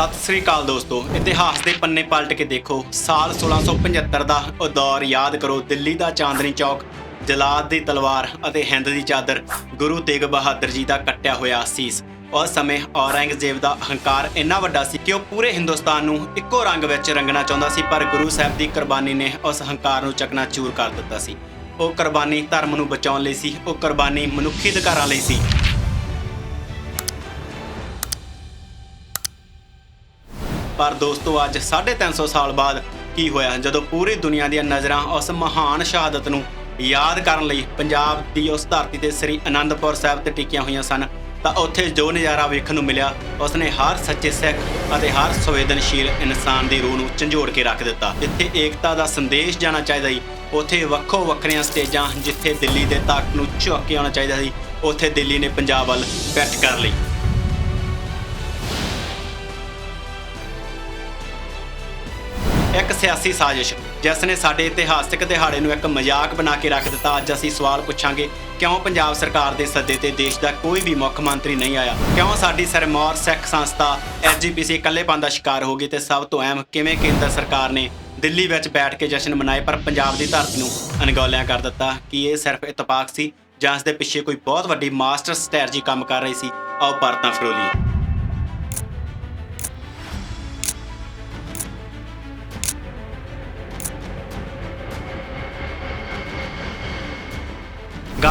ਸਤਿ ਸ੍ਰੀ ਅਕਾਲ ਦੋਸਤੋ, ਇਤਿਹਾਸ ਦੇ ਪੰਨੇ ਪਲਟ ਕੇ ਦੇਖੋ। ਸਾਲ 1675 ਦਾ ਉਹ ਦੌਰ ਯਾਦ ਕਰੋ, ਦਿੱਲੀ ਦਾ ਚਾਂਦਨੀ ਚੌਕ, ਜਲਾਦ ਦੀ ਤਲਵਾਰ ਅਤੇ ਹਿੰਦ ਦੀ ਚਾਦਰ, ਗੁਰੂ ਤੇਗ ਬਹਾਦਰ ਜੀ ਦਾ ਕੱਟਿਆ ਹੋਇਆ ਸੀਸ। ਉਸ ਸਮੇਂ ਔਰੰਗਜ਼ੇਬ ਦਾ ਹੰਕਾਰ ਇੰਨਾ ਵੱਡਾ ਸੀ ਕਿ ਉਹ ਪੂਰੇ ਹਿੰਦੁਸਤਾਨ ਨੂੰ ਇੱਕੋ ਰੰਗ ਵਿੱਚ ਰੰਗਣਾ ਚਾਹੁੰਦਾ ਸੀ, ਪਰ ਗੁਰੂ ਸਾਹਿਬ ਦੀ ਕੁਰਬਾਨੀ ਨੇ ਉਸ ਹੰਕਾਰ ਨੂੰ ਚਕਨਾਚੂਰ ਕਰ ਦਿੱਤਾ ਸੀ। ਉਹ ਕੁਰਬਾਨੀ ਧਰਮ ਨੂੰ ਬਚਾਉਣ ਲਈ ਸੀ, ਉਹ ਕੁਰਬਾਨੀ ਮਨੁੱਖੀ ਅਧਿਕਾਰਾਂ ਲਈ ਸੀ। ਪਰ ਦੋਸਤੋ, ਅੱਜ 350 ਸਾਲ ਬਾਅਦ ਕੀ ਹੋਇਆ? ਜਦੋਂ ਪੂਰੀ ਦੁਨੀਆ ਦੀਆਂ ਨਜ਼ਰਾਂ ਉਸ ਮਹਾਨ ਸ਼ਹਾਦਤ ਨੂੰ ਯਾਦ ਕਰਨ ਲਈ ਪੰਜਾਬ ਦੀ ਉਸ ਧਰਤੀ ਤੇ ਸ੍ਰੀ ਅਨੰਦਪੁਰ ਸਾਹਿਬ ਤੇ ਟਿਕੀਆਂ ਹੋਈਆਂ ਸਨ, ਤਾਂ ਉੱਥੇ ਜੋ ਨਜ਼ਾਰਾ ਵੇਖਣ ਨੂੰ ਮਿਲਿਆ, ਉਸਨੇ ਹਰ ਸੱਚੇ ਸਿੱਖ ਅਤੇ ਹਰ ਸੰਵੇਦਨਸ਼ੀਲ ਇਨਸਾਨ ਦੀ ਰੂਹ ਨੂੰ ਝੰਜੋੜ ਕੇ ਰੱਖ ਦਿੱਤਾ। ਜਿੱਥੇ ਏਕਤਾ ਦਾ ਸੰਦੇਸ਼ ਜਾਣਾ ਚਾਹੀਦਾ ਸੀ। ਉੱਥੇ ਵੱਖੋ ਵੱਖਰੀਆਂ ਸਟੇਜਾਂ ਜਿੱਥੇ ਦਿੱਲੀ ਦੇ ਤਖਤ ਨੂੰ ਝੁੱਕ ਕੇ ਆਉਣਾ ਚਾਹੀਦਾ ਸੀ। ਉੱਥੇ ਦਿੱਲੀ ਨੇ ਪੰਜਾਬ ਵੱਲ ਪਿੱਠ ਕਰ ਲਈ। ਇੱਕ ਸਿਆਸੀ ਸਾਜ਼ਿਸ਼, ਜਿਸ ਨੇ ਸਾਡੇ ਇਤਿਹਾਸਕ ਦਿਹਾੜੇ ਨੂੰ ਇੱਕ ਮਜ਼ਾਕ ਬਣਾ ਕੇ ਰੱਖ ਦਿੱਤਾ, ਅੱਜ ਅਸੀਂ ਸਵਾਲ ਪੁੱਛਾਂਗੇ, ਕਿਉਂ ਪੰਜਾਬ ਸਰਕਾਰ ਦੇ ਸੱਦੇ ਤੇ ਦੇਸ਼ ਦਾ ਕੋਈ ਵੀ ਮੁੱਖ ਮੰਤਰੀ ਨਹੀਂ ਆਇਆ? ਕਿਉਂ ਸਾਡੀ ਸਰਮੌਰ ਸਿੱਖ ਸੰਸਥਾ ਐਸਜੀਪੀਸੀ ਇਕੱਲੇਪਨ ਦਾ ਸ਼ਿਕਾਰ ਹੋ ਗਈ ਤੇ ਸਭ ਤੋਂ ਅਹਿਮ ਕਿਵੇਂ ਕੇਂਦਰ ਸਰਕਾਰ ਨੇ ਦਿੱਲੀ ਵਿੱਚ ਬੈਠ ਕੇ ਜਸ਼ਨ ਮਨਾਏ, ਪਰ ਪੰਜਾਬ ਦੀ ਧਰਤੀ ਨੂੰ ਅਣਗੌਲਿਆਂ ਕਰ ਦਿੱਤਾ? ਕਿ ਇਹ ਸਿਰਫ ਇਤਫਾਕ ਸੀ ਜਾਂ ਇਸ ਦੇ ਪਿੱਛੇ ਕੋਈ ਬਹੁਤ ਵੱਡੀ ਮਾਸਟਰ ਸਟ੍ਰੈਟਜੀ ਕੰਮ ਕਰ ਰਹੀ ਸੀ? ਆਓ ਪਰਤਾਂ ਫਰੋਲੀਏ।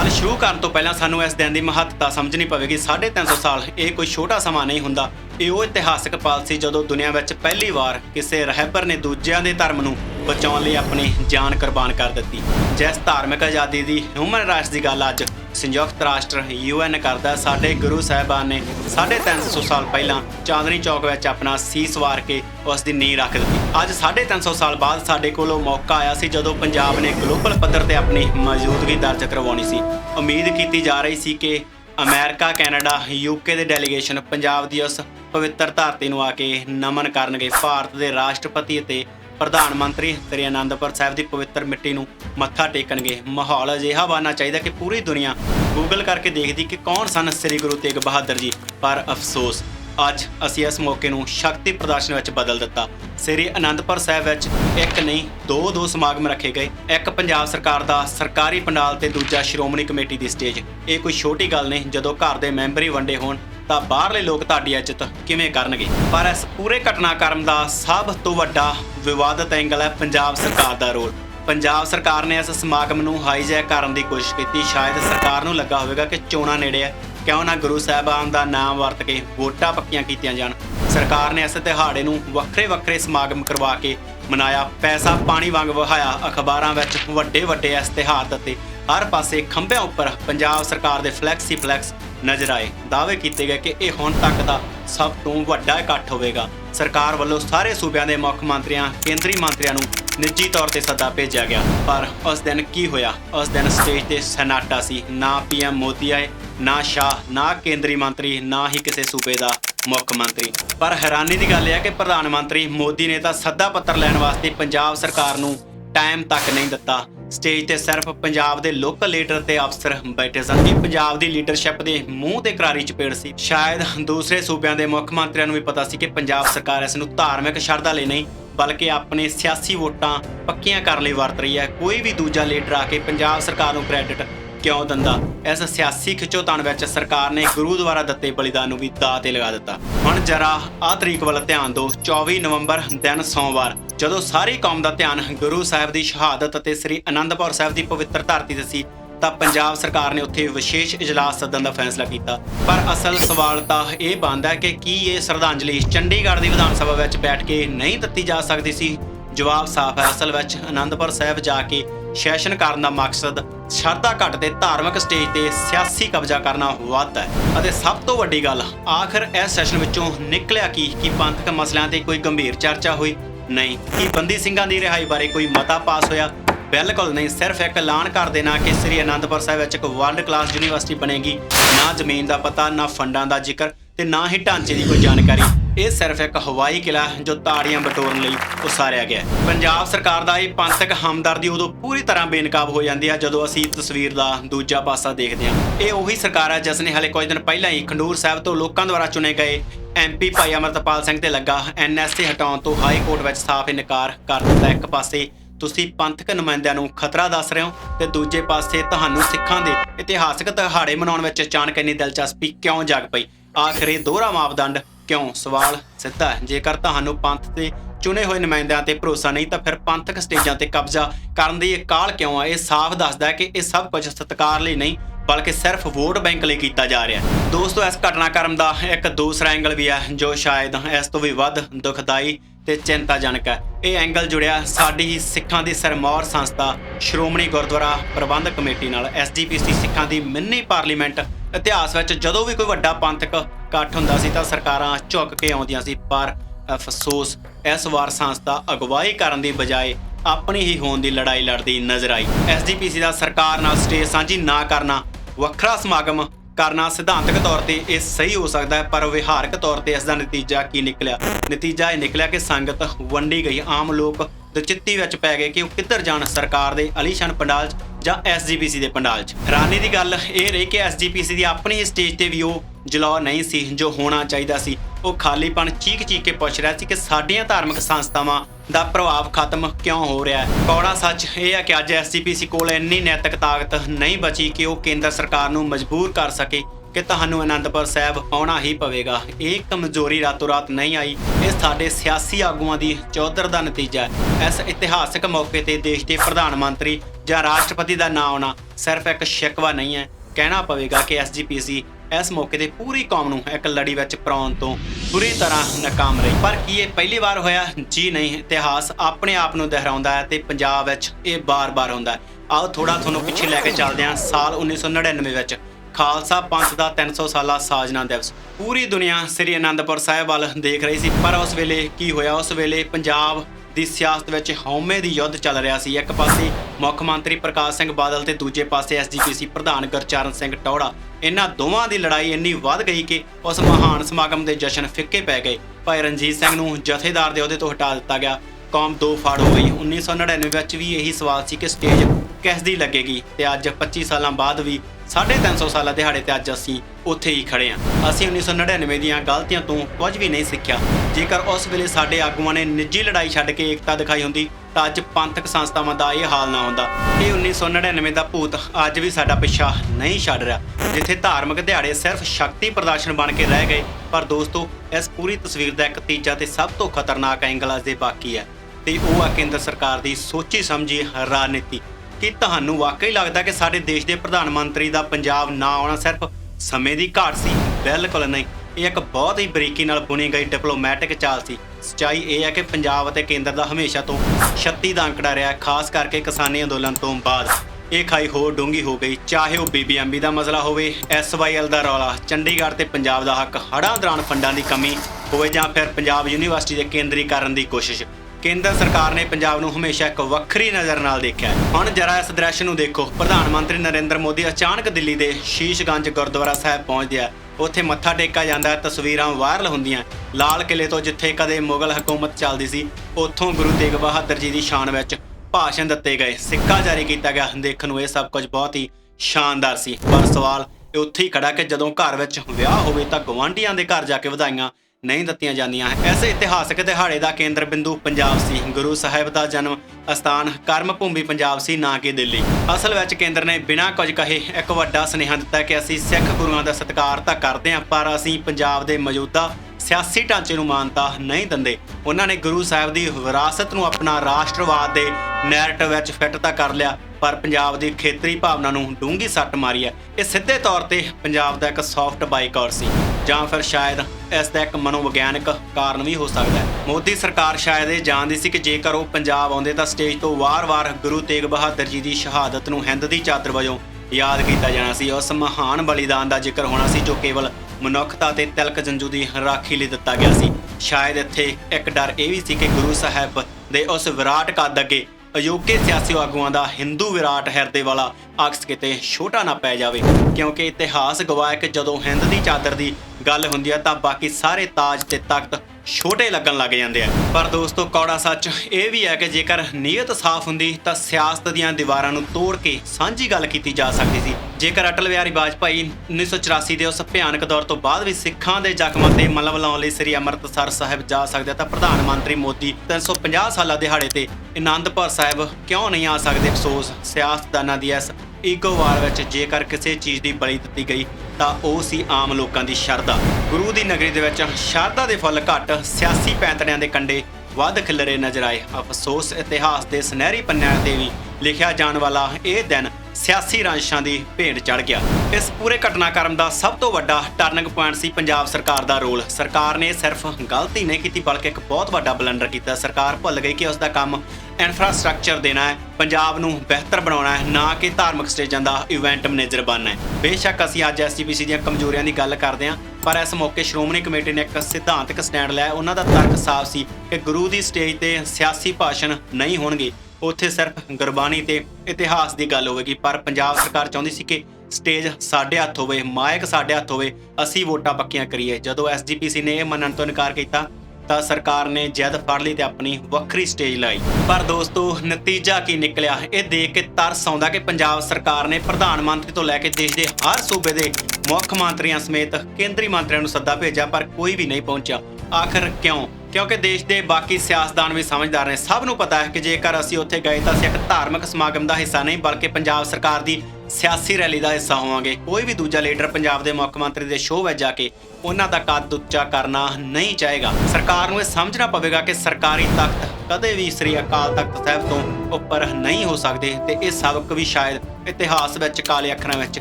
ਗੱਲ ਸ਼ੁਰੂ ਕਰਨ ਤੋਂ ਪਹਿਲਾਂ ਸਾਨੂੰ ਇਸ ਦਿਨ ਦੀ ਮਹੱਤਤਾ ਸਮਝਣੀ ਪਵੇਗੀ। 350 ਸਾਲ ਇਹ ਕੋਈ ਛੋਟਾ ਸਮਾਂ ਨਹੀਂ ਹੁੰਦਾ। ਇਹ ਉਹ ਇਤਿਹਾਸਕ ਪਲ ਸੀ ਜਦੋਂ ਦੁਨੀਆ ਵਿੱਚ ਪਹਿਲੀ ਵਾਰ ਕਿਸੇ ਰਹਿਬਰ ਨੇ ਦੂਜਿਆਂ ਦੇ ਧਰਮ ਨੂੰ ਬਚਾਉਣ ਲਈ ਆਪਣੀ ਜਾਨ ਕੁਰਬਾਨ ਕਰ ਦਿੱਤੀ। ਜਿਸ ਧਾਰਮਿਕ ਆਜ਼ਾਦੀ ਦੀ ਹਿਊਮਨ ਰਾਈਟਸ ਦੀ ਗੱਲ ਅੱਜ ਸੰਯੁਕਤ ਰਾਸ਼ਟਰ ਯੂਐਨ ਕਰਦਾ ਸਾਡੇ ਗੁਰੂ ਸਾਹਿਬਾਨ ਨੇ 350 ਸਾਲ ਪਹਿਲਾਂ ਚਾਂਦਨੀ ਚੌਕ ਵਿੱਚ ਆਪਣਾ ਸੀਸ ਵਾਰ ਕੇ ਉਸ ਦੀ ਨੀਂਹ ਰੱਖ ਦਿੱਤੀ। ਅੱਜ 350 ਸਾਲ ਬਾਅਦ ਸਾਡੇ ਕੋਲ ਉਹ ਮੌਕਾ ਆਇਆ ਸੀ ਜਦੋਂ ਪੰਜਾਬ ਨੇ ਗਲੋਬਲ ਪੱਧਰ ਤੇ ਆਪਣੀ ਮੌਜੂਦਗੀ ਦਰਜ ਕਰਵਾਉਣੀ ਸੀ। ਉਮੀਦ ਕੀਤੀ ਜਾ ਰਹੀ ਸੀ ਕਿ ਅਮਰੀਕਾ, ਕੈਨੇਡਾ ਯੂਕੇ ਦੇ ਡੈਲੀਗੇਸ਼ਨ ਪੰਜਾਬ ਦੀ ਉਸ ਪਵਿੱਤਰ ਧਰਤੀ ਨੂੰ ਆ ਕੇ ਨਮਨ ਕਰਨਗੇ। ਭਾਰਤ ਦੇ ਰਾਸ਼ਟਰਪਤੀ ਅਤੇ ਪ੍ਰਧਾਨ ਮੰਤਰੀ ਸ੍ਰੀ ਅਨੰਦਪੁਰ ਸਾਹਿਬ ਦੀ ਪਵਿੱਤਰ ਮਿੱਟੀ ਨੂੰ ਮੱਥਾ ਟੇਕਣਗੇ। ਮਾਹੌਲ ਅਜਿਹਾ ਬਣਨਾ ਚਾਹੀਦਾ ਕਿ ਪੂਰੀ ਦੁਨੀਆ ਗੂਗਲ ਕਰਕੇ ਦੇਖਦੀ ਕਿ ਕੌਣ ਸਨ ਸ੍ਰੀ ਗੁਰੂ ਤੇਗ ਬਹਾਦਰ ਜੀ। ਪਰ ਅਫਸੋਸ, ਅੱਜ ਅਸੀਂ ਇਸ ਮੌਕੇ ਨੂੰ ਸ਼ਕਤੀ ਪ੍ਰਦਰਸ਼ਨ ਵਿੱਚ ਬਦਲ ਦਿੱਤਾ। ਸ੍ਰੀ ਅਨੰਦਪੁਰ ਸਾਹਿਬ ਵਿੱਚ ਇੱਕ ਨਹੀਂ, ਦੋ ਦੋ ਸਮਾਗਮ ਰੱਖੇ ਗਏ। ਇੱਕ ਪੰਜਾਬ ਸਰਕਾਰ ਦਾ ਸਰਕਾਰੀ ਪੰਡਾਲ ਤੇ ਦੂਜਾ ਸ਼੍ਰੋਮਣੀ ਕਮੇਟੀ ਦੀ ਸਟੇਜ। ਇਹ ਕੋਈ ਛੋਟੀ ਗੱਲ ਨਹੀਂ, ਜਦੋਂ ਘਰ ਦੇ ਮੈਂਬਰ ਹੀ ਵੰਡੇ ਹੋਣ ਤਾਂ ਬਾਹਰਲੇ ਲੋਕ ਤੁਹਾਡੀ ਇੱਜ਼ਤ ਕਿਵੇਂ ਕਰਨਗੇ? ਪਰ ਇਸ ਪੂਰੇ ਘਟਨਾਕ੍ਰਮ ਦਾ ਸਭ ਤੋਂ ਵੱਡਾ ਵਿਵਾਦਤ ਐਂਗਲ ਹੈ ਪੰਜਾਬ ਸਰਕਾਰ ਦਾ ਰੋਲ। ਪੰਜਾਬ ਸਰਕਾਰ ਨੇ ਇਸ ਸਮਾਗਮ ਨੂੰ ਹਾਈਜੈਕ ਕਰਨ ਦੀ ਕੋਸ਼ਿਸ਼ ਕੀਤੀ। ਸ਼ਾਇਦ ਸਰਕਾਰ ਨੂੰ ਲੱਗਾ ਹੋਵੇਗਾ ਕਿ ਚੋਣਾਂ ਨੇੜੇ ਹੈ। ਕਿਉਂ ਨਾ ਗੁਰੂ ਸਾਹਿਬਾਨ ਦਾ ਨਾਮ ਵਰਤ ਕੇ ਵੋਟਾਂ ਪੱਕੀਆਂ ਕੀਤੀਆਂ ਜਾਣ। ਸਰਕਾਰ ਨੇ ਇਸ ਦਿਹਾੜੇ ਨੂੰ ਵੱਖਰੇ ਵੱਖਰੇ ਸਮਾਗਮ ਕਰਵਾ ਕੇ ਮਨਾਇਆ। ਪੈਸਾ, ਪਾਣੀ ਵਾਂਗ ਵਹਾਇਆ। ਅਖਬਾਰਾਂ ਵਿੱਚ ਵੱਡੇ ਵੱਡੇ ਇਸ਼ਤਿਹਾਰ ਦਿੱਤੇ। ਹਰ ਪਾਸੇ ਖੰਭਿਆਂ ਉੱਪਰ ਪੰਜਾਬ ਸਰਕਾਰ ਦੇ ਫਲੈਕਸੀ ਫਲੈਕਸ ਨਜ਼ਰ ਆਏ। ਦਾਅਵੇ ਕੀਤੇ ਗਏ ਕਿ ਇਹ ਹੁਣ ਤੱਕ ਦਾ ਸਭ ਤੋਂ ਵੱਡਾ ਇਕੱਠ ਹੋਵੇਗਾ। ਸਰਕਾਰ ਵੱਲੋਂ ਸਾਰੇ ਸੂਬਿਆਂ ਦੇ ਮੁੱਖ ਮੰਤਰੀਆਂ, ਕੇਂਦਰੀ ਮੰਤਰੀਆਂ ਨੂੰ ਨਿੱਜੀ ਤੌਰ ਤੇ ਸੱਦਾ ਭੇਜਿਆ ਗਿਆ। ਪਰ ਉਸ ਦਿਨ ਕੀ ਹੋਇਆ? ਉਸ ਦਿਨ ਸਟੇਜ ਤੇ ਸਨਾਟਾ ਸੀ। ਨਾ ਪੀਐਮ ਮੋਦੀ ਆਏ, ਨਾ ਸ਼ਾਹ, ਨਾ ਕੇਂਦਰੀ ਮੰਤਰੀ, ਨਾ ਹੀ ਕਿਸੇ ਸੂਬੇ ਦਾ ਮੁੱਖ ਮੰਤਰੀ। ਪਰ ਹੈਰਾਨੀ ਦੀ ਗੱਲ ਇਹ ਹੈ ਕਿ ਪ੍ਰਧਾਨ ਮੰਤਰੀ ਮੋਦੀ ਨੇ ਤਾਂ ਸੱਦਾ ਪੱਤਰ ਲੈਣ ਵਾਸਤੇ ਪੰਜਾਬ ਸਰਕਾਰ ਨੂੰ ਟਾਈਮ ਤੱਕ ਨਹੀਂ ਦਿੱਤਾ। ਸਟੇਜ ਤੇ ਸਿਰਫ ਪੰਜਾਬ ਦੇ ਲੋਕਲ ਲੀਡਰ ਤੇ ਅਫਸਰ ਬੈਠੇ ਸਨ। ਇਹ ਪੰਜਾਬ ਦੀ ਲੀਡਰਸ਼ਿਪ ਦੇ ਮੂੰਹ ਤੇ ਕਰਾਰੀ ਚਪੇੜ ਸੀ। ਸ਼ਾਇਦ ਦੂਸਰੇ ਸੂਬਿਆਂ ਦੇ ਮੁੱਖ ਮੰਤਰੀਆਂ ਨੂੰ ਵੀ ਪਤਾ ਸੀ ਕਿ ਪੰਜਾਬ ਸਰਕਾਰ ਇਸ ਨੂੰ ਧਾਰਮਿਕ ਸ਼ਰਧਾ ਲਈ ਨਹੀਂ, ਬਲਕਿ ਆਪਣੇ ਸਿਆਸੀ ਵੋਟਾਂ ਪੱਕੀਆਂ ਕਰਨ ਲਈ ਵਰਤ ਰਹੀ ਹੈ। ਕੋਈ ਵੀ ਦੂਜਾ ਲੀਡਰ ਆ ਕੇ ਪੰਜਾਬ ਸਰਕਾਰ ਨੂੰ ਕ੍ਰੈਡਿਟ ਕਿਉਂ ਦਿੰਦਾ? ਇਸ ਸਿਆਸੀ ਖਿੱਚੋਤਾਣ ਵਿੱਚ ਸਰਕਾਰ ਨੇ ਗੁਰੂ ਦੁਆਰਾ ਦਿੱਤੇ ਬਲੀਦਾਨ ਨੂੰ ਵੀ ਦਾਅ ਤੇ ਲਗਾ ਦਿੱਤਾ। ਹੁਣ ਜਰਾ ਆਹ ਤਰੀਕ ਵੱਲ ਧਿਆਨ ਦਿਓ। 24 ਨਵੰਬਰ, ਦਿਨ ਸੋਮਵਾਰ। ਜਦੋਂ ਸਾਰੀ ਕੌਮ ਦਾ ਧਿਆਨ ਗੁਰੂ ਸਾਹਿਬ ਦੀ ਸ਼ਹਾਦਤ ਅਤੇ ਸ੍ਰੀ ਅਨੰਦਪੁਰ ਸਾਹਿਬ ਦੀ ਪਵਿੱਤਰ ਧਰਤੀ ਤੇ ਸੀ, ਤਾਂ ਪੰਜਾਬ ਸਰਕਾਰ ਨੇ ਉੱਥੇ ਵਿਸ਼ੇਸ਼ ਇਜਲਾਸ ਸੱਦਣ ਦਾ ਫੈਸਲਾ ਕੀਤਾ। ਪਰ ਅਸਲ ਸਵਾਲ ਤਾਂ ਇਹ ਬਣਦਾ ਕਿ ਕੀ ਇਹ ਸ਼ਰਧਾਂਜਲੀ ਚੰਡੀਗੜ੍ਹ ਦੀ ਵਿਧਾਨ ਸਭਾ ਵਿੱਚ ਬੈਠ ਕੇ ਨਹੀਂ ਦਿੱਤੀ ਜਾ ਸਕਦੀ ਸੀ? ਜਵਾਬ ਸਾਫ਼ ਹੈ, ਅਸਲ ਵਿੱਚ ਅਨੰਦਪੁਰ ਸਾਹਿਬ ਜਾ ਕੇ ਸੈਸ਼ਨ ਕਰਨ ਦਾ ਮਕਸਦ ਸ਼ਰਧਾ ਘਟ ਦੇ ਧਾਰਮਿਕ ਸਟੇਜ ਤੇ ਸਿਆਸੀ ਕਬਜ਼ਾ ਕਰਨਾ ਵੱਧ ਹੈ। ਅਤੇ ਸਭ ਤੋਂ ਵੱਡੀ ਗੱਲ, ਆਖਰ ਇਸ ਸੈਸ਼ਨ ਵਿੱਚੋਂ ਨਿਕਲਿਆ ਕੀ, ਕਿ ਪੰਥਕ ਮਸਲਿਆਂ ਤੇ ਕੋਈ ਗੰਭੀਰ ਚਰਚਾ ਹੋਈ? ਨਹੀਂ, ਕੀ ਬੰਦੀ ਸਿੰਘਾਂ ਦੀ ਰਿਹਾਈ ਬਾਰੇ ਕੋਈ ਮਤਾ ਪਾਸ ਹੋਇਆ? ਬਿਲਕੁਲ ਨਹੀਂ, ਸਿਰਫ ਇੱਕ ਐਲਾਨ ਕਰ ਦੇਣਾ ਕਿ ਸ੍ਰੀ ਅਨੰਦਪੁਰ ਸਾਹਿਬ ਵਿੱਚ ਇੱਕ ਵਰਲਡ ਕਲਾਸ ਯੂਨੀਵਰਸਿਟੀ ਬਣੇਗੀ। ਨਾ ਜ਼ਮੀਨ ਦਾ ਪਤਾ, ਨਾ ਫੰਡਾਂ ਦਾ ਜ਼ਿਕਰ ਤੇ ਨਾ ਹੀ ਢਾਂਚੇ ਦੀ ਕੋਈ ਜਾਣਕਾਰੀ। ਇਹ ਸਿਰਫ ਇੱਕ ਹਵਾਈ ਕਿਲਾ ਹੈ ਜੋ ਤਾੜੀਆਂ ਬਟੋਰਨ ਲਈ ਉਸਾਰਿਆ ਗਿਆ ਹੈ। ਪੰਜਾਬ ਸਰਕਾਰ ਦਾ ਇਹ ਪੰਥਕ ਹਮਦਰਦੀ ਉਦੋਂ ਪੂਰੀ ਤਰ੍ਹਾਂ ਬੇਨਕਾਬ ਹੋ ਜਾਂਦੀ ਹੈ ਜਦੋਂ ਅਸੀਂ ਤਸਵੀਰ ਦਾ ਦੂਜਾ ਪਾਸਾ ਦੇਖਦੇ ਹਾਂ। ਇਹ ਉਹੀ ਸਰਕਾਰ ਹੈ ਜਿਸ ਨੇ ਹਲੇ ਕੁਝ ਦਿਨ ਪਹਿਲਾਂ ਹੀ ਖੰਡੂਰ ਸਾਹਿਬ ਤੋਂ ਲੋਕਾਂ ਦੁਆਰਾ ਚੁਣੇ ਗਏ ਐਮਪੀ ਭਾਈ ਅਮਰਤਪਾਲ ਸਿੰਘ ਤੇ ਲੱਗਾ ਐਨਐਸਏ ਹਟਾਉਣ ਤੋਂ ਹਾਈ ਕੋਰਟ ਵਿੱਚ ਸਾਫ਼ ਇਨਕਾਰ ਕਰ ਦਿੱਤਾ। ਇੱਕ ਪਾਸੇ ਤੁਸੀਂ ਪੰਥਕ ਨੁਮਾਇੰਦਿਆਂ ਨੂੰ ਖਤਰਾ ਦੱਸ ਰਹੇ ਹੋ ਤੇ ਦੂਜੇ ਪਾਸੇ ਤੁਹਾਨੂੰ ਸਿੱਖਾਂ ਦੇ ਇਤਿਹਾਸਕ ਦਿਹਾੜੇ ਮਨਾਉਣ ਵਿੱਚ ਅਚਾਨਕ ਇੰਨੀ ਦਿਲਚਸਪੀ ਕਿਉਂ ਜਾਗ ਪਈ? ਆਖਰ ਦੋਹਰਾ ਮਾਪਦੰਡ ਕਿਉਂ? ਸਵਾਲ ਸਿੱਧਾ ਹੈ। ਜੇਕਰ ਤੁਹਾਨੂੰ ਪੰਥ ਤੇ ਚੁਣੇ ਹੋਏ ਨੁਮਾਇੰਦਿਆਂ ਤੇ ਭਰੋਸਾ ਨਹੀਂ, ਤਾਂ ਫਿਰ ਪੰਥਕ ਸਟੇਜਾਂ ਤੇ ਕਬਜ਼ਾ ਕਰਨ ਦੀ ਇਹ ਕਾਲ ਕਿਉਂ ਹੈ ਇਹ ਸਾਫ਼ ਦੱਸਦਾ ਹੈ ਕਿ ਇਹ ਸਭ ਕੁਝ ਸਤਿਕਾਰ ਲਈ ਨਹੀਂ, ਬਲਕਿ ਸਿਰਫ ਵੋਟ ਬੈਂਕ ਲਈ ਕੀਤਾ ਜਾ ਰਿਹਾ ਹੈ। ਦੋਸਤੋ, ਇਸ ਘਟਨਾਕ੍ਰਮ ਦਾ ਇੱਕ ਦੂਸਰਾ ਐਂਗਲ ਵੀ ਹੈ, ਜੋ ਸ਼ਾਇਦ ਇਸ ਤੋਂ ਵੀ ਵੱਧ ਦੁਖਦਾਈ ਤੇ ਚਿੰਤਾਜਨਕ ਹੈ। ਇਹ ਐਂਗਲ ਜੁੜਿਆ ਸਾਡੀ ਹੀ ਸਿੱਖਾਂ ਦੀ ਸਰਮੌਰ ਸੰਸਥਾ ਸ਼੍ਰੋਮਣੀ ਗੁਰਦੁਆਰਾ ਪ੍ਰਬੰਧਕ ਕਮੇਟੀ ਨਾਲ। ਐਸਜੀਪੀਸੀ ਸਿੱਖਾਂ ਦੀ ਮਿੰਨੀ ਪਾਰਲੀਮੈਂਟ ਇਤਿਹਾਸ ਵਿੱਚ ਜਦੋਂ ਵੀ ਕੋਈ ਵੱਡਾ ਪੰਥਕ ਇਕੱਠ ਹੁੰਦਾ ਸੀ ਤਾਂ ਸਰਕਾਰਾਂ ਝੁੱਕ ਕੇ ਆਉਂਦੀਆਂ ਸੀ। ਪਰ ਅਫਸੋਸ, ਇਸ ਵਾਰ ਸੰਸਥਾ ਅਗਵਾਈ ਕਰਨ ਦੀ ਬਜਾਏ ਆਪਣੀ ਹੀ ਹੋਣ ਦੀ ਲੜਾਈ ਲੜਦੀ ਨਜ਼ਰ ਆਈ। ਐਸਜੀਪੀਸੀ ਦਾ ਸਰਕਾਰ ਨਾਲ ਸਟੇਜ ਸਾਂਝੀ ਨਾ ਕਰਨਾ ਵੱਖਰਾ ਸਮਾਗਮ ਕਰਨਾ ਸਿਧਾਂਤਕ ਤੌਰ ਤੇ ਇਹ ਸਹੀ ਹੋ ਸਕਦਾ ਹੈ, ਪਰ ਵਿਹਾਰਕ ਤੌਰ ਤੇ ਇਸ ਦਾ ਨਤੀਜਾ ਕੀ ਨਿਕਲਿਆ? ਨਤੀਜਾ ਇਹ ਨਿਕਲਿਆ ਕਿ ਸੰਗਤ ਵੰਡੀ ਗਈ। ਆਮ ਲੋਕ ਦਚਿੱਤੀ ਵਿੱਚ ਪੈ ਗਏ ਕਿ ਉਹ ਕਿੱਧਰ ਜਾਣ, ਸਰਕਾਰ ਦੇ ਅਲੀਸ਼ਾਨ ਪੰਡਾਲ 'ਚ ਜਾਂ ਐਸਜੀਪੀਸੀ ਦੇ ਪੰਡਾਲ 'ਚ? ਹੈਰਾਨੀ ਦੀ ਗੱਲ ਇਹ ਰਹੀ ਕਿ ਐਸਜੀਪੀਸੀ ਦੀ ਆਪਣੀ ਸਟੇਜ ਤੇ ਵੀ ਉਹ ਜਲਾਅ ਨਹੀਂ ਸੀ, ਜੋ ਹੋਣਾ ਚਾਹੀਦਾ ਸੀ। ਉਹ ਖਾਲੀਪਣ ਚੀਕ ਚੀਕ ਕੇ ਪੁੱਛ ਰਿਹਾ ਸੀ ਕਿ ਸਾਡੀਆਂ ਧਾਰਮਿਕ ਸੰਸਥਾਵਾਂ ਦਾ ਪ੍ਰਭਾਵ ਖਤਮ ਕਿਉਂ ਹੋ ਰਿਹਾ ਹੈ? ਕੌੜਾ ਸੱਚ ਇਹ ਹੈ ਕਿ ਅੱਜ ਐਸਜੀਪੀਸੀ ਕੋਲ ਇੰਨੀ ਨੈਤਿਕ ਤਾਕਤ ਨਹੀਂ ਬਚੀ ਕਿ ਉਹ ਕੇਂਦਰ ਸਰਕਾਰ ਨੂੰ ਮਜਬੂਰ ਕਰ ਸਕੇ। ਕਿ ਤੁਹਾਨੂੰ ਅਨੰਦਪੁਰ ਸਾਹਿਬ ਆਉਣਾ ਹੀ ਪਵੇਗਾ। ਇਹ ਕਮਜ਼ੋਰੀ ਰਾਤੋਂ ਰਾਤ ਨਹੀਂ ਆਈ। ਇਹ ਸਾਡੇ ਸਿਆਸੀ ਆਗੂਆਂ ਦੀ ਚੌਧਰ ਦਾ ਨਤੀਜਾ ਹੈ। ਇਸ ਇਤਿਹਾਸਕ ਮੌਕੇ ਤੇ ਦੇਸ਼ ਦੇ ਪ੍ਰਧਾਨ ਮੰਤਰੀ ਜਾਂ ਰਾਸ਼ਟਰਪਤੀ ਦਾ ਨਾਂ ਆਉਣਾ ਸਿਰਫ ਇੱਕ ਸ਼ਿਕਵਾ ਨਹੀਂ ਹੈ। ਕਹਿਣਾ ਪਵੇਗਾ ਕਿ ਐਸਜੀਪੀਸੀ ਇਸ ਮੌਕੇ ਤੇ ਪੂਰੀ ਕੌਮ ਨੂੰ ਇੱਕ ਲੜੀ ਵਿੱਚ ਪਰਾਉਣ ਤੋਂ ਪੂਰੀ ਤਰ੍ਹਾਂ ਨਾਕਾਮ ਰਹੀ। ਪਰ ਕੀ ਇਹ ਪਹਿਲੀ ਵਾਰ ਹੋਇਆ? ਜੀ ਨਹੀਂ। ਇਤਿਹਾਸ ਆਪਣੇ ਆਪ ਨੂੰ ਦੁਹਰਾਉਂਦਾ ਹੈ ਤੇ ਪੰਜਾਬ ਵਿੱਚ ਇਹ ਬਾਰ-ਬਾਰ ਹੁੰਦਾ ਆਓ ਥੋੜਾ ਤੁਹਾਨੂੰ ਪਿੱਛੇ ਲੈ ਕੇ ਚੱਲਦੇ ਹਾਂ। ਸਾਲ 1999 ਵਿੱਚ ਖਾਲਸਾ ਪੰਥ ਦਾ 300 ਸਾਲਾ ਸਾਜਨਾ ਦਿਵਸ। ਪੂਰੀ ਦੁਨੀਆ ਸ੍ਰੀ ਅਨੰਦਪੁਰ ਸਾਹਿਬ ਵੱਲ ਦੇਖ ਰਹੀ ਸੀ, ਪਰ ਉਸ ਵੇਲੇ ਕੀ ਹੋਇਆ? ਉਸ ਵੇਲੇ ਪੰਜਾਬ ਦੀ ਸਿਆਸਤ ਵਿੱਚ ਹਉਮੈ ਦੀ ਯੁੱਧ ਚੱਲ ਰਿਹਾ ਸੀ। ਇੱਕ ਪਾਸੇ ਮੁੱਖ ਮੰਤਰੀ ਪ੍ਰਕਾਸ਼ ਸਿੰਘ ਬਾਦਲ ਤੇ ਦੂਜੇ ਪਾਸੇ ਐਸਜੀਪੀਸੀ ਪ੍ਰਧਾਨ ਗੁਰਚਰਨ ਸਿੰਘ ਟੌੜਾ ਇਹਨਾਂ ਦੋਵਾਂ ਦੀ ਲੜਾਈ ਇੰਨੀ ਵੱਧ ਗਈ ਕਿ ਉਸ ਮਹਾਨ ਸਮਾਗਮ ਦੇ ਜਸ਼ਨ ਫਿੱਕੇ ਪੈ ਗਏ। ਭਾਈ ਰਣਜੀਤ ਸਿੰਘ ਨੂੰ ਜਥੇਦਾਰ ਦੇ ਅਹੁਦੇ ਤੋਂ ਹਟਾ ਦਿੱਤਾ ਗਿਆ। ਕੌਮ ਦੋ ਫਾੜ ਹੋ ਗਈ। 1999 ਵਿੱਚ ਵੀ ਇਹੀ ਸਵਾਲ ਸੀ ਕਿ ਸਟੇਜ ਕਿਸ ਲੱਗੇਗੀ ਤੇ ਅੱਜ 25 ਸਾਲਾਂ ਬਾਅਦ ਵੀ 350 ਸਾਲਾਂ ਦਿਹਾੜੇ ਤੇ ਅੱਜ ਅਸੀਂ ਉੱਥੇ ਹੀ ਖੜੇ ਹਾਂ। ਅਸੀਂ 1999 ਦੀਆਂ ਗਲਤੀਆਂ ਤੋਂ ਕੁਝ ਵੀ ਨਹੀਂ ਸਿੱਖਿਆ। ਜੇਕਰ ਉਸ ਵੇਲੇ ਸਾਡੇ ਆਗੂਆਂ ਨੇ ਨਿੱਜੀ ਲੜਾਈ ਛੱਡ ਕੇ ਏਕਤਾ ਦਿਖਾਈ ਹੁੰਦੀ, ਤਾਂ ਅੱਜ ਪੰਥਕ ਸੰਸਥਾਵਾਂ ਦਾ ਇਹ ਹਾਲ ਨਾ ਹੁੰਦਾ। ਇਹ 1999 ਦਾ ਭੂਤ ਅੱਜ ਵੀ ਸਾਡਾ ਪਿੱਛਾ ਨਹੀਂ ਛੱਡ ਰਿਹਾ, ਜਿੱਥੇ ਧਾਰਮਿਕ ਦਿਹਾੜੇ ਸਿਰਫ ਸ਼ਕਤੀ ਪ੍ਰਦਰਸ਼ਨ ਬਣ ਕੇ ਰਹਿ ਗਏ। ਪਰ ਦੋਸਤੋ, ਇਸ ਪੂਰੀ ਤਸਵੀਰ ਦਾ ਇੱਕ ਤੀਜਾ ਤੇ ਸਭ ਤੋਂ ਖਤਰਨਾਕ ਐਂਗਲ ਅਜੇ ਬਾਕੀ ਹੈ। ਤੇ ਉਹ ਆ ਕੇਂਦਰ ਸਰਕਾਰ ਦੀ ਸੋਚੀ ਸਮਝੀ ਰਾਜਨੀਤੀ। ਕੀ ਤੁਹਾਨੂੰ ਵਾਕਈ ਲੱਗਦਾ ਕਿ ਸਾਡੇ ਦੇਸ਼ ਦੇ ਪ੍ਰਧਾਨ ਮੰਤਰੀ ਦਾ ਪੰਜਾਬ ਨਾ ਆਉਣਾ ਸਿਰਫ ਸਮੇਂ ਦੀ ਘਾਟ ਸੀ? ਬਿਲਕੁਲ ਨਹੀਂ। ਇਹ ਇੱਕ ਬਹੁਤ ਹੀ ਬਰੀਕੀ ਨਾਲ ਬੁਣੀ ਗਈ ਡਿਪਲੋਮੈਟਿਕ ਚਾਲ ਸੀ। ਸਚਾਈ ਇਹ ਹੈ ਕਿ ਪੰਜਾਬ ਅਤੇ ਕੇਂਦਰ ਦਾ ਹਮੇਸ਼ਾ ਤੋਂ 36 ਦਾ ਅੰਕੜਾ ਰਿਹਾ, ਖਾਸ ਕਰਕੇ ਕਿਸਾਨੀ ਅੰਦੋਲਨ ਤੋਂ ਬਾਅਦ। ਇਹ ਖਾਈ ਹੋਰ ਡੂੰਗੀ ਹੋ ਗਈ, ਚਾਹੇ ਉਹ ਬੀਬੀਐਮਬੀ ਦਾ ਮਸਲਾ ਹੋਵੇ ਐਸਵਾਈਐਲ ਦਾ ਰੌਲਾ, ਚੰਡੀਗੜ੍ਹ ਤੇ ਪੰਜਾਬ ਦਾ ਹੱਕ, ਹੜ੍ਹਾਂ ਦੌਰਾਨ ਫੰਡਾਂ ਦੀ ਕਮੀ ਹੋਵੇ ਜਾਂ ਫਿਰ ਪੰਜਾਬ ਯੂਨੀਵਰਸਿਟੀ ਦੇ ਕੇਂਦਰੀਕਰਨ ਦੀ ਕੋਸ਼ਿਸ਼। ਕੇਂਦਰ ਸਰਕਾਰ ਨੇ ਪੰਜਾਬ ਨੂੰ ਹਮੇਸ਼ਾ ਇੱਕ ਵੱਖਰੀ ਨਜ਼ਰ ਨਾਲ ਦੇਖਿਆ ਹੈ। ਹੁਣ ਜਰਾ ਇਸ ਦ੍ਰਿਸ਼ ਨੂੰ ਦੇਖੋ। ਪ੍ਰਧਾਨ ਮੰਤਰੀ ਨਰਿੰਦਰ ਮੋਦੀ ਅਚਾਨਕ ਦਿੱਲੀ ਦੇ ਸ਼ੀਸ਼ਗੰਜ ਗੁਰਦੁਆਰਾ ਸਾਹਿਬ ਪਹੁੰਚਦੇ ਆ। ਉੱਥੇ ਮੱਥਾ ਟੇਕਾ ਜਾਂਦਾ ਤਸਵੀਰਾਂ ਵਾਇਰਲ ਹੁੰਦੀਆਂ। ਲਾਲ ਕਿਲੇ ਤੋਂ ਜਿੱਥੇ ਕਦੇ ਮੁਗਲ ਹਕੂਮਤ ਚੱਲਦੀ ਸੀ, ਉੱਥੋਂ ਗੁਰੂ ਤੇਗ ਬਹਾਦਰ ਜੀ ਦੀ ਸ਼ਾਨ ਵਿੱਚ ਭਾਸ਼ਣ ਦਿੱਤੇ ਗਏ। ਸਿੱਕਾ ਜਾਰੀ ਕੀਤਾ ਗਿਆ। ਦੇਖਣ ਨੂੰ ਇਹ ਸਭ ਕੁਝ ਬਹੁਤ ਹੀ ਸ਼ਾਨਦਾਰ ਸੀ। ਪਰ ਸਵਾਲ ਇਹ ਉੱਥੇ ਹੀ ਖੜਾ ਕਿ ਜਦੋਂ ਘਰ ਵਿੱਚ ਵਿਆਹ ਹੋਵੇ ਤਾਂ ਗਵਾਂਢੀਆਂ ਦੇ ਘਰ ਜਾ ਕੇ ਵਧਾਈਆਂ ਨਹੀਂ ਦਿੱਤੀਆਂ ਜਾਂਦੀਆਂ ਇਸ ਇਤਿਹਾਸਕ ਦਿਹਾੜੇ ਦਾ ਕੇਂਦਰ ਬਿੰਦੂ ਪੰਜਾਬ ਸੀ। ਗੁਰੂ ਸਾਹਿਬ ਦਾ ਜਨਮ ਅਸਥਾਨ ਕਰਮ ਭੂਮੀ ਪੰਜਾਬ ਸੀ, ਨਾ ਕਿ ਦਿੱਲੀ। ਅਸਲ ਵਿੱਚ ਕੇਂਦਰ ਨੇ ਬਿਨਾਂ ਕੁਝ ਕਹੇ ਇੱਕ ਵੱਡਾ ਸੁਨੇਹਾ ਦਿੱਤਾ ਕਿ ਅਸੀਂ ਸਿੱਖ ਗੁਰੂਆਂ ਦਾ ਸਤਿਕਾਰ ਤਾਂ ਕਰਦੇ ਹਾਂ, ਪਰ ਅਸੀਂ ਪੰਜਾਬ ਦੇ ਮੌਜੂਦਾ ਸਿਆਸੀ ਢਾਂਚੇ ਨੂੰ ਮਾਨਤਾ ਨਹੀਂ ਦਿੰਦੇ। ਉਹਨਾਂ ਨੇ ਗੁਰੂ ਸਾਹਿਬ ਦੀ ਵਿਰਾਸਤ ਨੂੰ ਆਪਣਾ ਰਾਸ਼ਟਰਵਾਦ ਦੇ ਨੈਰੇਟਿਵ ਵਿੱਚ ਫਿੱਟ ਤਾਂ ਕਰ ਲਿਆ, ਪਰ ਪੰਜਾਬ ਦੀ ਖੇਤਰੀ ਭਾਵਨਾ ਨੂੰ ਡੂੰਗੀ ਸੱਟ ਮਾਰੀ ਹੈ। ਇਹ ਸਿੱਧੇ ਤੌਰ ਤੇ ਪੰਜਾਬ ਦਾ ਇੱਕ ਸੌਫਟ ਬਾਈਕਾਟ ਸੀ, ਜਾਂ ਫਿਰ ਸ਼ਾਇਦ ਇਸ ਦਾ ਇੱਕ ਮਨੋਵਿਗਿਆਨਕ ਕਾਰਨ ਵੀ ਹੋ ਸਕਦਾ ਹੈ। ਮੋਦੀ ਸਰਕਾਰ ਸ਼ਾਇਦ ਇਹ ਜਾਣਦੀ ਸੀ ਕਿ ਜੇਕਰ ਉਹ ਪੰਜਾਬ ਆਉਂਦੇ ਤਾਂ ਸਟੇਜ ਤੋਂ ਵਾਰ-ਵਾਰ ਗੁਰੂ ਤੇਗ ਬਹਾਦਰ ਜੀ ਦੀ ਸ਼ਹਾਦਤ ਨੂੰ ਹਿੰਦ ਦੀ ਚਾਦਰ ਵਜੋਂ ਯਾਦ ਕੀਤਾ ਜਾਣਾ ਸੀ। ਉਸ ਮਹਾਨ ਬਲੀਦਾਨ ਦਾ ਜ਼ਿਕਰ ਹੋਣਾ ਸੀ ਜੋ ਕੇਵਲ ਮਨੁੱਖਤਾ ਤੇ ਤਿਲਕ ਜੰਜੂ ਦੀ ਰਾਖੀ ਲਈ ਦਿੱਤਾ ਗਿਆ ਸੀ। ਸ਼ਾਇਦ ਇੱਥੇ ਇੱਕ ਡਰ ਇਹ ਵੀ ਸੀ ਕਿ ਗੁਰੂ ਸਾਹਿਬ ਦੇ ਉਸ ਵਿਰਾਟ ਕੱਦ ਅੱਗੇ ਅਯੋਗੇ ਸਿਆਸੀ ਆਗੂਆਂ ਦਾ ਹਿੰਦੂ ਵਿਰਾਟ ਹਿਰਦੇ ਵਾਲਾ ਅਕਸ ਕਿਤੇ ਛੋਟਾ ਨਾ ਪੈ ਜਾਵੇ, ਕਿਉਂਕਿ ਇਤਿਹਾਸ ਗਵਾਹ ਕਿ ਜਦੋਂ ਹਿੰਦ ਦੀ ਚਾਦਰ ਦੀ ਗੱਲ ਹੁੰਦੀ ਹੈ ਤਾਂ ਬਾਕੀ ਸਾਰੇ ਤਾਜ ਤੇ ਤਖਤ ਛੋਟੇ ਲੱਗਣ ਲੱਗ ਜਾਂਦੇ ਆ। ਪਰ ਦੋਸਤੋ, ਕੌੜਾ ਸੱਚ ਇਹ ਵੀ ਹੈ ਕਿ ਜੇਕਰ ਨੀਅਤ ਸਾਫ਼ ਹੁੰਦੀ ਤਾਂ ਸਿਆਸਤ ਦੀਆਂ ਦੀਵਾਰਾਂ ਨੂੰ ਤੋੜ ਕੇ ਸਾਂਝੀ ਗੱਲ ਕੀਤੀ ਜਾ ਸਕਦੀ ਸੀ। ਜੇਕਰ ਅਟਲ ਬਿਹਾਰੀ ਵਾਜਪਾਈ 1984 ਦੇ ਉਸ ਭਿਆਨਕ ਦੌਰ ਤੋਂ ਬਾਅਦ ਵੀ ਸਿੱਖਾਂ ਦੇ ਜ਼ਖਮਾਂ ਤੇ ਮਲਮ ਲਾਉਣ ਲਈ ਸ੍ਰੀ ਅੰਮ੍ਰਿਤਸਰ ਸਾਹਿਬ ਜਾ ਸਕਦੇ ਤਾਂ ਪ੍ਰਧਾਨ ਮੰਤਰੀ ਮੋਦੀ 350 ਸਾਲਾਂ ਦਿਹਾੜੇ ਤੇ ਆਨੰਦਪੁਰ ਸਾਹਿਬ ਕਿਉਂ ਨਹੀਂ ਆ ਸਕਦੇ? ਅਫਸੋਸ, ਸਿਆਸਤਦਾਨਾਂ ਦੀ ਇਸ ਈਗੋ ਵਾਰ ਵਿੱਚ ਜੇਕਰ ਕਿਸੇ ਚੀਜ਼ ਦੀ ਬਲੀ ਦਿੱਤੀ ਗਈ ਤਾਂ ਉਹ ਸੀ ਆਮ ਲੋਕਾਂ ਦੀ ਸ਼ਰਧਾ। ਗੁਰੂ ਦੀ ਨਗਰੀ ਦੇ ਵਿੱਚ ਸ਼ਰਧਾ ਦੇ ਫੁੱਲ ਘੱਟ, ਸਿਆਸੀ ਪੈਂਤੜਿਆਂ ਦੇ ਕੰਡੇ ਵੱਧ ਖਿਲਰੇ ਨਜ਼ਰ ਆਏ। ਅਫਸੋਸ ਇਤਿਹਾਸ ਦੇ ਸੁਨਹਿਰੀ ਪੰਨਿਆਂ ਤੇ ਵੀ ਲਿਖਿਆ ਜਾਣ ਵਾਲਾ ਇਹ ਦਿਨ ਸਿਆਸੀ ਰਾਂਸ਼ਾਂ ਦੀ ਭੇਡ ਚੜ ਗਿਆ। ਇਸ ਪੂਰੇ ਘਟਨਾਕ੍ਰਮ ਦਾ ਸਭ ਤੋਂ ਵੱਡਾ ਟਰਨਿੰਗ ਪੁਆਇੰਟ ਸੀ ਪੰਜਾਬ ਸਰਕਾਰ ਦਾ ਰੋਲ। ਸਰਕਾਰ ਨੇ ਸਿਰਫ ਗਲਤੀ ਨਹੀਂ ਕੀਤੀ, ਬਲਕਿ ਇੱਕ ਬਹੁਤ ਵੱਡਾ ਬਲੰਡਰ ਕੀਤਾ। ਸਰਕਾਰ ਭੁੱਲ ਗਈ ਕਿ ਉਸ ਦਾ ਕੰਮ ਇਨਫਰਾਸਟ੍ਰਕਚਰ ਦੇਣਾ ਹੈ, ਪੰਜਾਬ ਨੂੰ ਬਿਹਤਰ ਬਣਾਉਣਾ ਹੈ, ਨਾ ਕਿ ਧਾਰਮਿਕ ਸਟੇਜਾਂ ਦਾ ਇਵੈਂਟ ਮੈਨੇਜਰ ਬਣਨਾ ਹੈ। ਬੇਸ਼ੱਕ ਅਸੀਂ ਅੱਜ ਐਸਜੀਪੀਸੀ ਦੀਆਂ ਕਮਜ਼ੋਰੀਆਂ ਦੀ ਗੱਲ ਕਰਦੇ ਹਾਂ, ਪਰ ਇਸ ਮੌਕੇ ਸ਼੍ਰੋਮਣੀ ਕਮੇਟੀ ਨੇ ਇੱਕ ਸਿਧਾਂਤਕ ਸਟੈਂਡ ਲਿਆ ਉਹਨਾਂ ਦਾ ਤਰਕ ਸਾਫ਼ ਸੀ ਕਿ ਗੁਰੂ ਦੀ ਸਟੇਜ ਤੇ ਸਿਆਸੀ ਭਾਸ਼ਣ ਨਹੀਂ ਹੋਣਗੇ। ਉੱਥੇ ਸਿਰਫ ਗੁਰਬਾਣੀ ਤੇ ਇਤਿਹਾਸ ਦੀ ਗੱਲ ਹੋਵੇਗੀ। ਪਰ ਪੰਜਾਬ ਸਰਕਾਰ ਚਾਹੁੰਦੀ ਸੀ ਕਿ ਸਟੇਜ ਸਾਡੇ ਹੱਥ ਹੋਵੇ, ਮਾਇਕ ਸਾਡੇ ਹੱਥ ਹੋਵੇ, ਅਸੀਂ ਵੋਟਾਂ ਪੱਕੀਆਂ ਕਰੀਏ। ਜਦੋਂ ਐਸਜੀਪੀਸੀ ਨੇ ਇਹ ਮੰਨਣ ਤੋਂ ਇਨਕਾਰ ਕੀਤਾ ਤਾਂ ਸਰਕਾਰ ਨੇ ਜਿੱਦ ਫੜ ਲਈ ਤੇ ਆਪਣੀ ਵੱਖਰੀ ਸਟੇਜ ਲਾਈ। ਪਰ ਦੋਸਤੋ, ਨਤੀਜਾ ਕੀ ਨਿਕਲਿਆ? ਇਹ ਦੇਖ ਕੇ ਤਰਸ ਆਉਂਦਾ ਕਿ ਪੰਜਾਬ ਸਰਕਾਰ ਨੇ ਪ੍ਰਧਾਨ ਮੰਤਰੀ ਤੋਂ ਲੈ ਕੇ ਦੇਸ਼ ਦੇ ਹਰ ਸੂਬੇ ਦੇ ਮੁੱਖ ਮੰਤਰੀਆਂ ਸਮੇਤ ਕੇਂਦਰੀ ਮੰਤਰੀਆਂ ਨੂੰ ਸੱਦਾ ਭੇਜਿਆ, ਪਰ ਕੋਈ ਵੀ ਨਹੀਂ ਪਹੁੰਚਿਆ। ਆਖਰ ਕਿਉਂ? ਕਿਉਂਕਿ ਦੇਸ਼ ਦੇ ਬਾਕੀ ਸਿਆਸਤਦਾਨ ਵੀ ਸਮਝਦਾਰ ਨੇ। ਸਭ ਨੂੰ ਪਤਾ ਹੈ ਕਿ ਜੇਕਰ ਅਸੀਂ ਉੱਥੇ ਗਏ ਤਾਂ ਅਸੀਂ ਇੱਕ ਧਾਰਮਿਕ ਸਮਾਗਮ ਦਾ ਹਿੱਸਾ ਨਹੀਂ, ਬਲਕਿ ਪੰਜਾਬ ਸਰਕਾਰ ਦੀ ਸਿਆਸੀ ਰੈਲੀ ਦਾ ਹਿੱਸਾ ਹੋਵਾਂਗੇ। ਕੋਈ ਵੀ ਦੂਜਾ ਲੀਡਰ ਪੰਜਾਬ ਦੇ ਮੁੱਖ ਮੰਤਰੀ ਦੇ ਸ਼ੋਅ ਵਿੱਚ ਜਾ ਕੇ ਉਹਨਾਂ ਦਾ ਕੱਦ ਉੱਚਾ ਕਰਨਾ ਨਹੀਂ ਚਾਹੇਗਾ। ਸਰਕਾਰ ਨੂੰ ਇਹ ਸਮਝਣਾ ਪਵੇਗਾ ਕਿ ਸਰਕਾਰੀ ਤਖਤ ਕਦੇ ਵੀ ਸ੍ਰੀ ਅਕਾਲ ਤਖਤ ਸਾਹਿਬ ਤੋਂ ਉੱਪਰ ਨਹੀਂ ਹੋ ਸਕਦੇ ਤੇ ਇਹ ਸਬਕ ਵੀ ਸ਼ਾਇਦ ਇਤਿਹਾਸ ਵਿੱਚ ਕਾਲੇ ਅੱਖਰਾਂ ਵਿੱਚ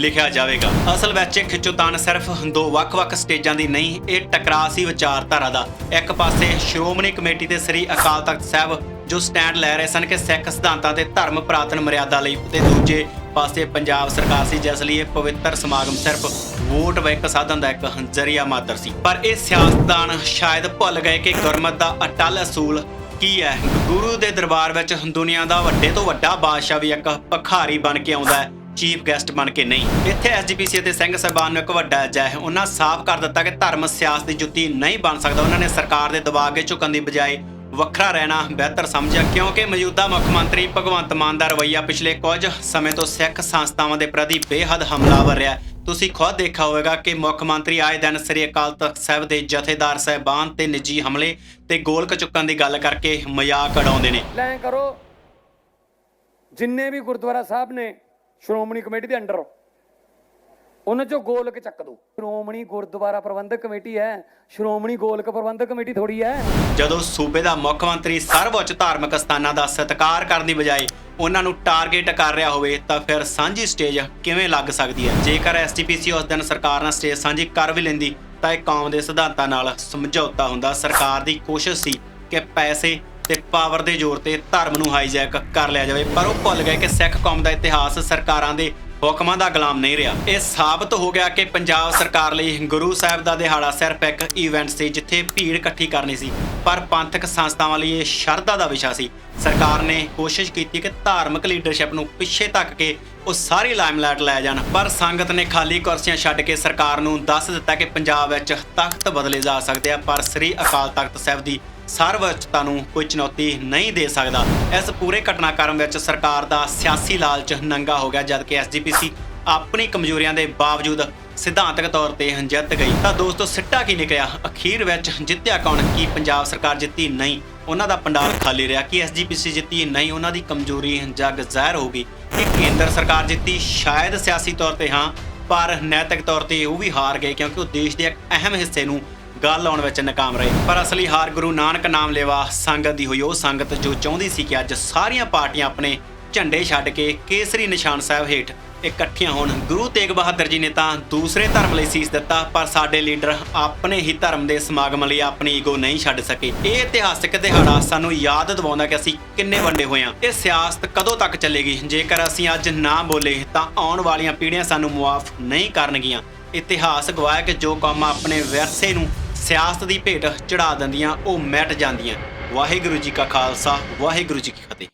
ਲਿਖਿਆ ਜਾਵੇਗਾ। ਅਸਲ ਵਿੱਚ ਇਹ ਖਿੱਚੋਤਾਣ ਸਿਰਫ ਦੋ ਵੱਖ-ਵੱਖ ਸਟੇਜਾਂ ਦੀ ਨਹੀਂ, ਇਹ ਟਕਰਾਅ ਸੀ ਵਿਚਾਰਧਾਰਾ ਦਾ। ਇੱਕ ਪਾਸੇ ਸ਼੍ਰੋਮਣੀ ਕਮੇਟੀ ਤੇ ਸ੍ਰੀ ਅਕਾਲ ਤਖਤ ਸਾਹਿਬ ਜੋ ਸਟੈਂਡ ਲੈ ਰਹੇ ਸਨ ਕਿ ਸਿੱਖ ਸਿਧਾਂਤਾਂ ਤੇ ਧਰਮ ਪ੍ਰਾਤਨ ਮਰਿਆਦਾ ਲਈ ਤੇ ਦੂਜੇ ਪਾਸੇ ਪੰਜਾਬ ਸਰਕਾਰ ਸੀ, ਜਿਸ ਲਈ ਇਹ ਪਵਿੱਤਰ ਸਮਾਗਮ ਸਿਰਫ ਵੋਟ ਬੈਂਕ ਸਾਧਨ ਦਾ ਇੱਕ ਜ਼ਰੀਆ ਮਾਤਰ ਸੀ। ਪਰ ਇਹ ਸਿਆਸਤਦਾਨ ਸ਼ਾਇਦ ਭੁੱਲ ਗਏ ਕਿ ਗੁਰਮਤ ਦਾ ਅਟਲ ਅਸੂਲ ਕੀ ਹੈ? ਗੁਰੂ ਦੇ ਦਰਬਾਰ ਵਿੱਚ ਦੁਨੀਆ ਦਾ ਵੱਡੇ ਤੋਂ ਵੱਡਾ ਬਾਦਸ਼ਾਹ ਵੀ ਇੱਕ ਭਖਾਰੀ ਬਣ ਕੇ ਆਉਂਦਾ ਹੈ, ਚੀਫ ਗੈਸਟ ਬਣ ਕੇ ਨਹੀਂ। ਇੱਥੇ ਐਸਜੀਪੀਸੀ ਅਤੇ ਸਿੰਘ ਸਾਹਿਬਾਨ ਨੂੰ ਇੱਕ ਵੱਡਾ ਅਜਾ ਹੈ। ਉਹਨਾਂ ਸਾਫ਼ ਕਰ ਦਿੱਤਾ ਕਿ ਧਰਮ ਸਿਆਸਤ ਦੀ ਜੁੱਤੀ ਨਹੀਂ ਬਣ ਸਕਦਾ। ਉਹਨਾਂ ਨੇ ਸਰਕਾਰ ਦੇ ਦਬਾਅ ਅੱਗੇ ਝੁਕਣ ਦੀ ਬਜਾਏ ਵੱਖਰਾ ਰਹਿਣਾ ਬਿਹਤਰ ਸਮਝਿਆ, ਕਿਉਂਕਿ ਮੌਜੂਦਾ ਮੁੱਖ ਮੰਤਰੀ ਭਗਵੰਤ ਮਾਨ ਦਾ ਰਵੱਈਆ ਪਿਛਲੇ ਕੁਝ ਸਮੇਂ ਤੋਂ ਸਿੱਖ ਸੰਸਥਾਵਾਂ ਦੇ ਪ੍ਰਤੀ ਬੇਹੱਦ ਹਮਲਾਵਰ ਰਿਹਾ। ਤੁਸੀਂ ਖੁਦ ਦੇਖਿਆ ਹੋਵੇਗਾ ਕਿ ਮੁੱਖ ਮੰਤਰੀ ਆਏ ਦਿਨ ਸ੍ਰੀ ਅਕਾਲ ਤਖਤ ਸਾਹਿਬ ਦੇ ਜਥੇਦਾਰ ਸਾਹਿਬਾਨ ਤੇ ਨਿੱਜੀ ਹਮਲੇ ਤੇ ਗੋਲਕ ਚੁੱਕਣ ਦੀ ਗੱਲ ਕਰਕੇ ਮਜ਼ਾਕ ਉਡਾਉਂਦੇ ਨੇ। ਲੈ ਕਰੋ, ਜਿੰਨੇ ਵੀ ਗੁਰਦੁਆਰਾ ਸਾਹਿਬ ਨੇ ਸ਼੍ਰੋਮਣੀ ਕਮੇਟੀ ਦੇ ਅੰਡਰ ਉਹਨਾਂ ਚੋਂ ਗੋਲਕ ਚੱਕ ਦੋ। ਸ਼੍ਰੋਮਣੀ ਗੁਰਦੁਆਰਾ ਪ੍ਰਬੰਧਕ ਕਮੇਟੀ ਹੈ। ਸ਼੍ਰੋਮਣੀ ਗੋਲਕ ਪ੍ਰਬੰਧਕ ਕਮੇਟੀ ਥੋੜੀ ਹੈ। ਜਦੋਂ ਸੂਬੇ ਦਾ ਮੁੱਖ ਮੰਤਰੀ ਸਰਵਉੱਚ ਧਾਰਮਿਕ ਸਥਾਨਾਂ ਦਾ ਸਤਿਕਾਰ ਕਰਨ ਦੀ ਬਜਾਏ ਉਹਨਾਂ ਨੂੰ ਟਾਰਗੇਟ ਕਰ ਰਿਹਾ ਹੋਵੇ, ਤਾਂ ਫਿਰ ਸਾਂਝੀ ਸਟੇਜ ਕਿਵੇਂ ਲੱਗ ਸਕਦੀ ਹੈ? ਜੇਕਰ ਐਸਟੀਪੀਸੀ ਉਸ ਦਿਨ ਸਰਕਾਰ ਨਾਲ ਸਟੇਜ ਸਾਂਝੀ ਕਰ ਵੀ ਲੈਂਦੀ, ਤਾਂ ਇਹ ਕੌਮ ਦੇ ਸਿਧਾਂਤਾਂ ਨਾਲ ਸਮਝੌਤਾ ਹੁੰਦਾ। ਸਰਕਾਰ ਦੀ ਕੋਸ਼ਿਸ਼ ਸੀ ਕਿ ਪੈਸੇ ਤੇ ਪਾਵਰ ਦੇ ਜ਼ੋਰ ਤੇ ਧਰਮ ਨੂੰ ਹਾਈਜੈਕ ਕਰ ਲਿਆ ਜਾਵੇ, ਪਰ ਉਹ ਭੁੱਲ ਗਏ ਕਿ ਸਿੱਖ ਕੌਮ ਦਾ ਇਤਿਹਾਸ ਸਰਕਾਰਾਂ ਦੇ ਹੁਕਮਾਂ ਦਾ ਗੁਲਾਮ ਨਹੀਂ ਰਿਹਾ। ਇਹ ਸਾਬਤ ਹੋ ਗਿਆ ਕਿ ਪੰਜਾਬ ਸਰਕਾਰ ਲਈ ਗੁਰੂ ਸਾਹਿਬ ਦਾ ਦਿਹਾੜਾ ਸਿਰਫ ਇੱਕ ਇਵੈਂਟ ਸੀ, ਜਿੱਥੇ ਭੀੜ ਇਕੱਠੀ ਕਰਨੀ ਸੀ। ਪਰ ਪੰਥਕ ਸੰਸਥਾਵਾਂ ਲਈ ਇਹ ਸ਼ਰਧਾ ਦਾ ਵਿਸ਼ਾ ਸੀ। ਸਰਕਾਰ ਨੇ ਕੋਸ਼ਿਸ਼ ਕੀਤੀ ਕਿ ਧਾਰਮਿਕ ਲੀਡਰਸ਼ਿਪ ਨੂੰ ਪਿੱਛੇ ਤੱਕ ਕੇ ਉਹ ਸਾਰੀ ਲਾਈਮਲਾਈਟ ਲੈ ਜਾਣ। ਪਰ ਸੰਗਤ ਨੇ ਖਾਲੀ ਕੁਰਸੀਆਂ ਛੱਡ ਕੇ ਸਰਕਾਰ ਨੂੰ ਦੱਸ ਦਿੱਤਾ ਕਿ ਪੰਜਾਬ ਵਿੱਚ ਤਖਤ ਬਦਲੇ ਜਾ ਸਕਦੇ ਆ। ਪਰ ਸ੍ਰੀ ਅਕਾਲ ਤਖਤ ਸਾਹਿਬ ਦੀ ਸਰਵਉੱਚਤਾ ਨੂੰ ਕੋਈ ਚੁਣੌਤੀ ਨਹੀਂ ਦੇ ਸਕਦਾ। ਇਸ ਪੂਰੇ ਘਟਨਾਕ੍ਰਮ ਵਿੱਚ ਸਰਕਾਰ ਦਾ ਸਿਆਸੀ ਲਾਲਚ ਨੰਗਾ ਹੋ ਗਿਆ, ਜਦਕਿ ਐਸਜੀਪੀਸੀ ਆਪਣੀ ਕਮਜ਼ੋਰੀਆਂ ਦੇ ਬਾਵਜੂਦ ਸਿਧਾਂਤਕ ਤੌਰ ਤੇ ਜਿੱਤ ਗਈ। ਤਾਂ ਦੋਸਤੋ, ਸਿੱਟਾ ਕੀ ਨਿਕਲਿਆ? ਅਖੀਰ ਵਿੱਚ ਜਿੱਤਿਆ ਕੌਣ? ਕੀ ਪੰਜਾਬ ਸਰਕਾਰ ਜਿੱਤੀ? ਨਹੀਂ। ਉਹਨਾਂ ਦਾ ਪੰਡਾਲ ਖਾਲੀ ਰਿਹਾ। ਕਿ ਐਸਜੀਪੀਸੀ ਜਿੱਤੀ? ਨਹੀਂ। ਉਹਨਾਂ ਦੀ ਕਮਜ਼ੋਰੀ ਜਗ ਜ਼ਾਹਿਰ ਹੋ ਗਈ। ਕਿ ਕੇਂਦਰ ਸਰਕਾਰ ਜਿੱਤੀ? ਸ਼ਾਇਦ ਸਿਆਸੀ ਤੌਰ ਤੇ ਹਾਂ, ਪਰ ਨੈਤਿਕ ਤੌਰ ਤੇ ਉਹ ਵੀ ਹਾਰ ਗਏ, ਕਿਉਂਕਿ ਉਹ ਦੇਸ਼ ਦੇ ਇੱਕ ਅਹਿਮ ਹਿੱਸੇ ਨੂੰ ਗੱਲ ਲਾਉਣ ਵਿੱਚ ਨਾਕਾਮ ਰਹੇ। ਪਰ ਅਸਲੀ ਹਾਰ ਗੁਰੂ ਨਾਨਕ ਨਾਮ ਲੇਵਾ ਸੰਗਤ ਦੀ ਹੋਈ, ਉਹ ਸੰਗਤ ਜੋ ਚਾਹੁੰਦੀ ਸੀ ਕਿ ਅੱਜ ਸਾਰੀਆਂ ਪਾਰਟੀਆਂ ਆਪਣੇ ਝੰਡੇ ਛੱਡ ਕੇ ਕੇਸਰੀ ਨਿਸ਼ਾਨ ਸਾਹਿਬ ਹੇਠ ਇਕੱਠੀਆਂ ਹੋਣ। ਗੁਰੂ ਤੇਗ ਬਹਾਦਰ ਜੀ ਨੇ ਤਾਂ ਦੂਸਰੇ ਧਰਮ ਲਈ ਸੀਸ ਦਿੱਤਾ, ਪਰ ਸਾਡੇ ਲੀਡਰ ਆਪਣੇ ਹੀ ਧਰਮ ਦੇ ਸਮਾਗਮ ਲਈ ਆਪਣੀ ਈਗੋ ਨਹੀਂ ਛੱਡ ਸਕੇ। ਇਹ ਇਤਿਹਾਸਕ ਦਿਹਾੜਾ ਸਾਨੂੰ ਯਾਦ ਦਿਵਾਉਂਦਾ ਕਿ ਅਸੀਂ ਕਿੰਨੇ ਵੰਡੇ ਹੋਏ ਹਾਂ। ਇਹ ਸਿਆਸਤ ਕਦੋਂ ਤੱਕ ਚੱਲੇਗੀ? ਜੇਕਰ ਅਸੀਂ ਅੱਜ ਨਾ ਬੋਲੇ, ਤਾਂ ਆਉਣ ਵਾਲੀਆਂ ਪੀੜ੍ਹੀਆਂ ਸਾਨੂੰ ਮੁਆਫ ਨਹੀਂ ਕਰਨਗੀਆਂ। ਇਤਿਹਾਸ ਗਵਾਇਆ ਕਿ ਜੋ ਕੰਮ ਆਪਣੇ ਵਿਰਸੇ ਨੂੰ ਸਿਆਸਤ ਦੀ ਭੇਟ ਚੜਾ ਦਿੰਦੀਆਂ, ਉਹ ਮਿਟ ਜਾਂਦੀਆਂ। ਵਾਹਿਗੁਰੂ ਜੀ ਕਾ ਖਾਲਸਾ, ਵਾਹਿਗੁਰੂ ਜੀ ਕੀ ਫਤਿਹ।